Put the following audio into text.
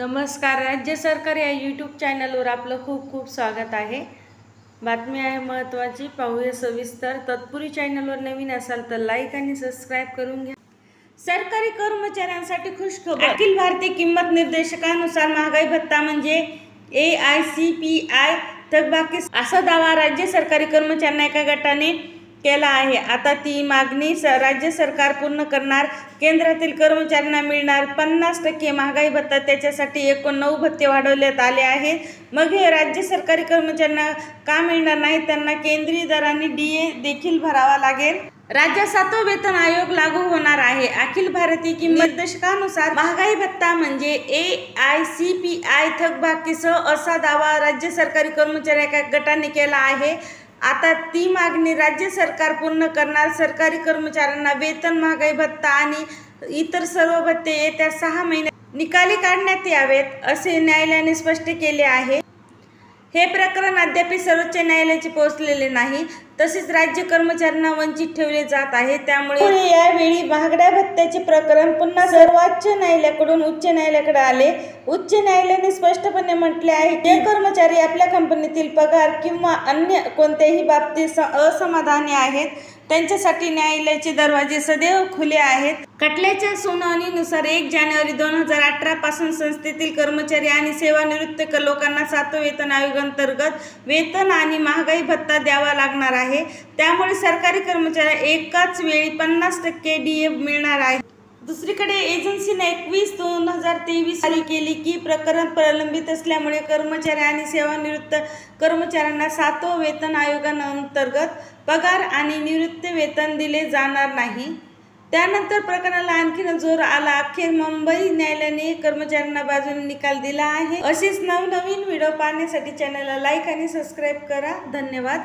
नमस्कार. राज्य सरकार या यूट्यूब चॅनलवर आपलं खूप खूप स्वागत आहे. बातमी आहे महत्त्वाची पाहूया सविस्तर. तत्पुरी चॅनलवर नवीन असाल तर लाईक आणि सबस्क्राईब करून घ्या. सरकारी कर्मचाऱ्यांसाठी खुश खबर. अखिल भारतीय किंमत निर्देशकानुसार महागाई भत्ता म्हणजे A I C P I थकबाकी असा दावा राज्य सरकारी कर्मचाऱ्यांना एका गटाने केला आहे. आता ती मागणी स राज्य सरकार पूर्ण करणार केंद्रातील कर्मचाऱ्यांना मिळणार. पन्नास टक्के महागाई भत्ता त्याच्यासाठी एकूण नऊ भत्ते वाढवण्यात आले आहेत. मग हे राज्य सरकारी कर्मचाऱ्यांना का मिळणार नाही? त्यांना केंद्रीय दराने डी ए देखील भरावा लागेल. राज्यात सातवा वेतन आयोग लागू होणार आहे. अखिल भारतीय किंमत दशकानुसार महागाई भत्ता म्हणजे A I C P I थकबाकीसह असा दावा राज्य सरकारी कर्मचारी एका गटाने केला आहे. आता ती मागणी राज्य सरकार पूर्ण करणार सरकारी कर्मचाऱ्यांना वेतन महागाई भत्ता आणि इतर सर्व भत्ते येत्या सहा महिन्यात निकाली काढण्यात यावेत असे न्यायालयाने स्पष्ट केले आहे. हे प्रकरण अद्याप सर्वोच्च न्यायालयाचे पोहोचलेले नाही. तसेच राज्य कर्मचाऱ्यांना वंचित ठेवले जात आहे. त्यामुळे यावेळी महागड्या भत्त्याचे प्रकरण पुन्हा सर्वोच्च न्यायालयाकडून उच्च न्यायालयाकडे आले. उच्च न्यायालयाने स्पष्टपणे म्हटले आहे की जे कर्मचारी आपल्या कंपनीतील पगार किंवा अन्य कोणत्याही बाबतीत असमाधानी आहेत. त्यांच्यासाठी न्यायालयाचे दरवाजे सदैव खुले आहेत. खटल्याच्या सुनावणीनुसार एक जानेवारी दोन हजार अठरा पासून संस्थेतील कर्मचारी आणि सेवानिवृत्त लोकांना सातव वेतन आयोगांतर्गत वेतन आणि महागाई भत्ता द्यावा लागणार आहे. त्यामुळे सरकारी कर्मचाऱ्या एकाच वेळी पन्नास टक्के डी मिळणार आहे दुसरीकडे एजन्सीने एकवीस दोन हजार तेवीस जारी केली की प्रकरण प्रलंबित असल्यामुळे कर्मचारी आणि सेवानिवृत्त कर्मचाऱ्यांना सातव वेतन आयोगांतर्गत पगार आणि निवृत्त वेतन दिले जाणार नाही. त्यानंतर प्रकरणाला आणखीन जोर आला. अखेर मुंबई न्यायालयाने कर्मचाऱ्यांना बाजूने निकाल दिला आहे. असेच नवनवीन व्हिडिओ पाहण्यासाठी चॅनलला लाईक आणि सबस्क्राईब करा. धन्यवाद.